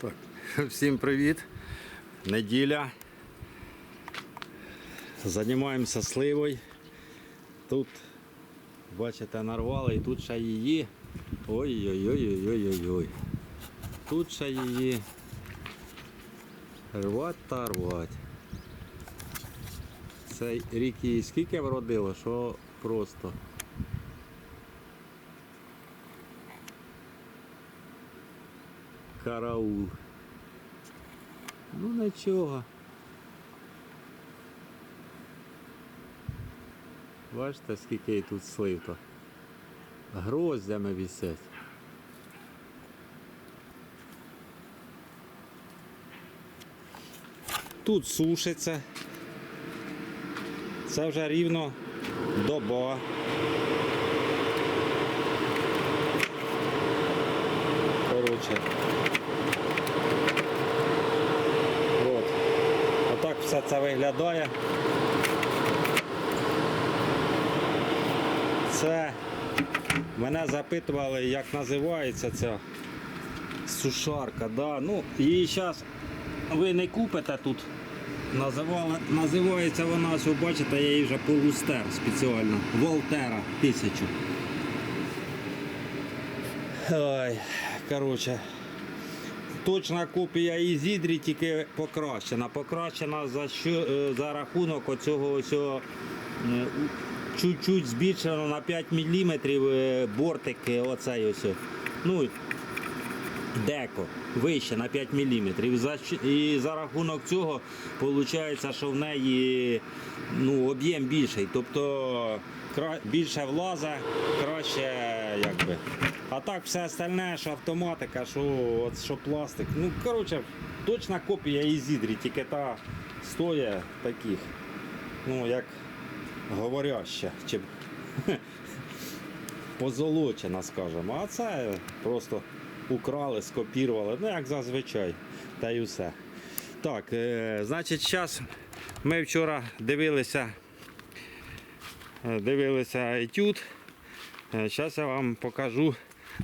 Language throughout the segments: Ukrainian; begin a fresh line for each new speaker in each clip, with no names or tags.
Так, всім привіт. Неділя. Займаємося сливою. Тут, бачите, нарвали і тут ще її. Ой-ой-ой-ой-ой-ой. Тут ще її. Рвать та рвать. Цей рік її скільки вродило, що просто. Караул. Ну нічого. Бачите, скільки їй тут слив. Гроздями висять. Тут сушиться. Це вже рівно доба. Коротше. От. Отак все це виглядає. Це мене запитували, як називається ця сушарка. Да? Ну, її зараз ви не купите тут. Називала, називається вона, ось бачите, я її вже полустер спеціально. Волтера 1000. Ой, коротше. Точна копія Ізідрі, тільки покращена. Покращена за, що, е, за рахунок оцього ось, е, чуть-чуть збільшено на 5 мм бортик е, оцей ось. Ну, деко вище на 5 мм. І за, рахунок цього виходить, що в неї ну, об'єм більший. Тобто більше влаза, краще якби. А так все остальне, що автоматика, що, от, що пластик. Ну, коротше, точна копія Ізідрі, тільки та стоїть таких, ну, як говоряща. Чи позолочена, скажімо. А це просто украли, скопірували, ну як зазвичай, та й усе. Так, е, значить, зараз ми вчора дивилися, е, дивилися етюд. Зараз я вам покажу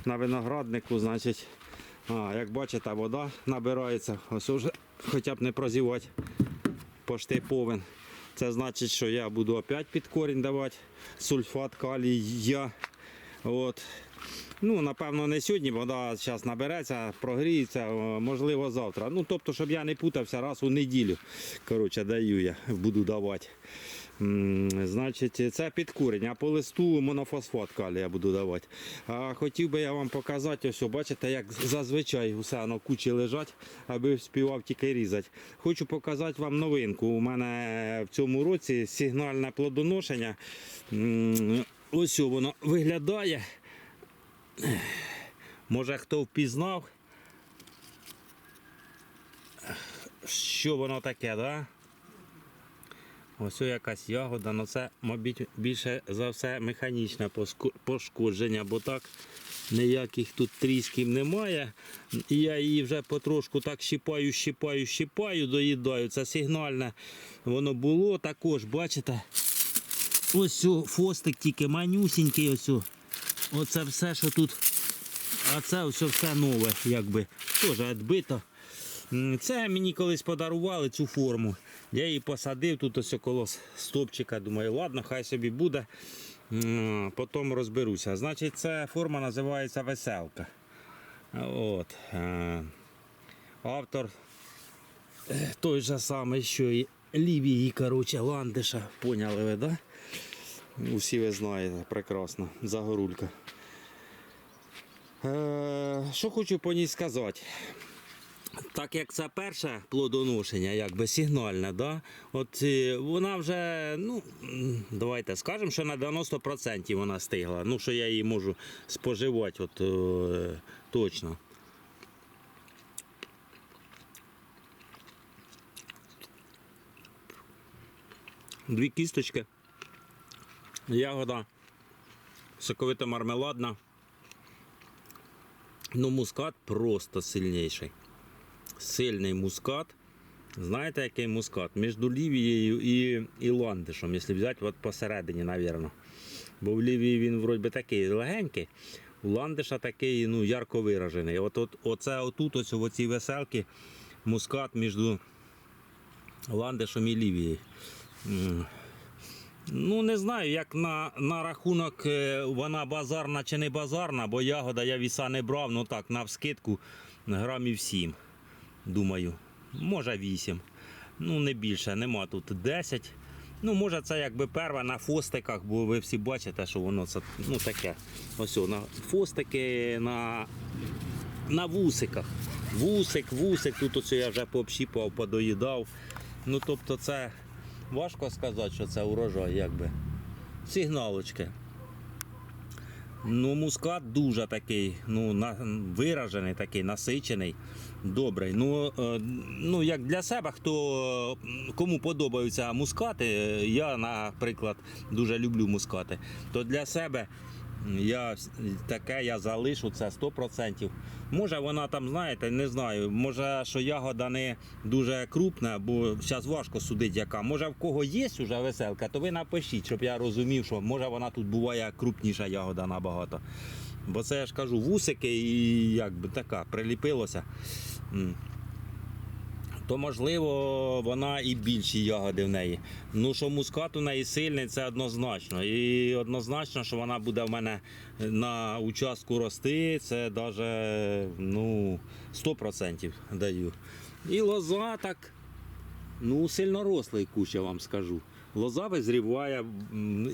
на винограднику, значить, як бачите, вода набирається, ось вже хоча б не прозівати пошти. Це значить, що я буду опять під корінь давати сульфат калія. От. Ну, напевно, не сьогодні, вода зараз набереться, прогріється, можливо, завтра. Ну, тобто, щоб я не путався раз у неділю. Коротше, даю я, буду давати. Значить, це під корінь, а по листу монофосфат калія буду давати. А хотів би я вам показати, ось, бачите, як зазвичай усе в кучі лежать, аби співав тільки різати. Хочу показати вам новинку. У мене в цьому році сигнальне плодоношення. Ось воно виглядає. Може хто впізнав, що воно таке, да? Ось якась ягода, але це, мабуть, більше за все механічне пошкодження, бо так ніяких тут трісків немає. І я її вже потрошку так щипаю, щипаю, щипаю, доїдаю. Це сигнальне воно було також, бачите? Ось фостик тільки манюсінький. Ось. Оце все, що тут. А це все, все нове, якби. Теж відбито. Це мені колись подарували цю форму. Я її посадив тут ось около стопчика. Думаю, ладно, хай собі буде. Потім розберуся. Значить, ця форма називається веселка. От. е, Автор е, той же самий, що і Лівії, коротше, ландиша. Поняли ви, да? Усі ви знаєте, прекрасно. Загорулька. Е, що хочу по ній сказати. Так як це перше плодоношення, якби сигнальне, да? От е, вона вже, ну, давайте скажемо, що на 90% вона стигла. Ну, що я її можу споживати от, е, точно. Дві кісточки. Ягода соковито мармеладна. Ну, мускат просто сильніший. Сильний мускат. Знаєте, який мускат? Між Лівією і, і ландишем, якщо взяти от посередині, мабуть. Бо в Лівії він вроді такий легенький. У ландиша такий ну, ярко виражений. От, от, оце отут, ось в цій веселці, мускат між ландишем і лівією. Ну, не знаю, як на, на рахунок е, вона базарна чи не базарна, бо ягода я віса не брав, ну так, на вскидку грамів 7. Думаю, може 8. Ну, не більше, нема тут 10. Ну, може, це якби перва на фостиках, бо ви всі бачите, що воно це ну, таке. Ось на фостики на, на вусиках. Вусик, вусик, тут оце я вже пообщіпав, подоїдав. Ну, тобто, це важко сказати, що це урожай, якби. Сигналочки. Ну, мускат дуже такий, ну, на, виражений, такий, насичений, добрий. Ну, е, ну, як для себе, хто кому подобаються мускати, е, я, наприклад, дуже люблю мускати, то для себе я таке я залишу це 100%. Може вона там, знаєте, не знаю, може, що ягода не дуже крупна, бо зараз важко судити, яка. Може, в кого є вже веселка, то ви напишіть, щоб я розумів, що може вона тут буває крупніша ягода набагато. Бо це я ж кажу, вусики і якби така приліпилося. То можливо вона і більші ягоди в неї. Ну що мускат у неї сильний, це однозначно. І однозначно, що вона буде в мене на участку рости, це навіть ну, 100% даю. І лоза так, ну, сильно рослий кущ, я вам скажу. Лоза визріває,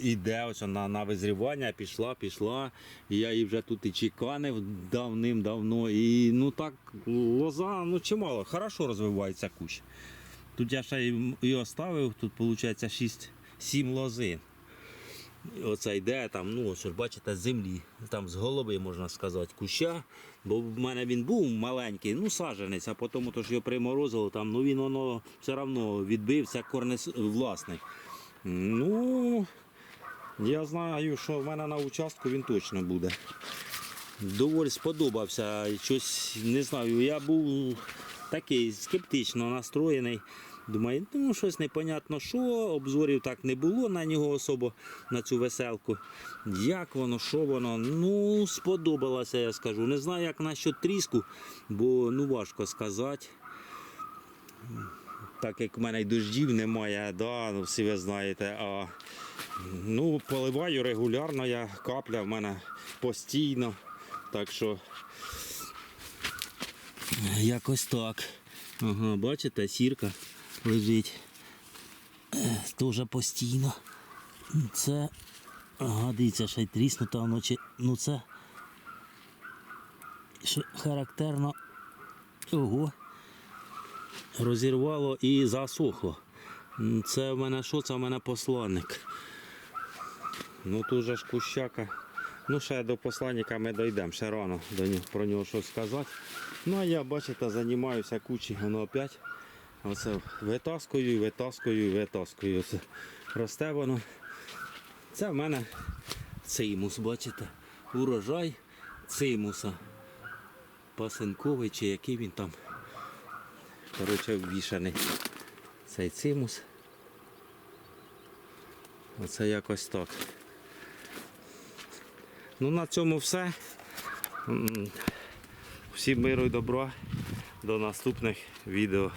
іде ось на, на визрівання, пішла, пішла. І я її вже тут і чеканив давним-давно. І ну так, лоза ну чимало, хорошо розвивається кущ. Тут я ще і, оставив, тут виходить 6-7 лози. Оце йде там, ну ось ж бачите, з землі, там з голови, можна сказати, куща. Бо в мене він був маленький, ну саджанець, а потім то ж його приморозило, там, ну він воно все одно відбився корнес власний. Ну, я знаю, що в мене на участку він точно буде. Доволі сподобався. Щось не знаю. Я був такий скептично настроєний. Думаю, ну щось непонятно що, обзорів так не було на нього особо, на цю веселку. Як воно, що воно? Ну, сподобалося, я скажу. Не знаю, як насчет тріску, бо ну важко сказати. Так як в мене й дождів немає, да, ну, всі ви знаєте. А, ну, поливаю регулярно, я капля в мене постійно. Так що якось так. Ага, бачите, сірка лежить. Е, Дуже постійно. Це. Ага, дивіться, ще й тріснута вночі. Ну це. Що характерно. Ого. Розірвало і засохло. Це в мене що? Це в мене посланник. Ну тут же ж кущака. Ну, ще до посланника ми дійдемо, ще рано до нього, про нього щось сказати. Ну а я, бачите, займаюся кучі, воно опять. Оце витаскую, витаскую, витаскую. Оце росте воно. Це в мене цимус, бачите, урожай цимуса. Пасинковий чи який він там. Коротше, обвішаний Цей цимус. Оце якось так. Ну на цьому все. Всім миру і добра. До наступних відео.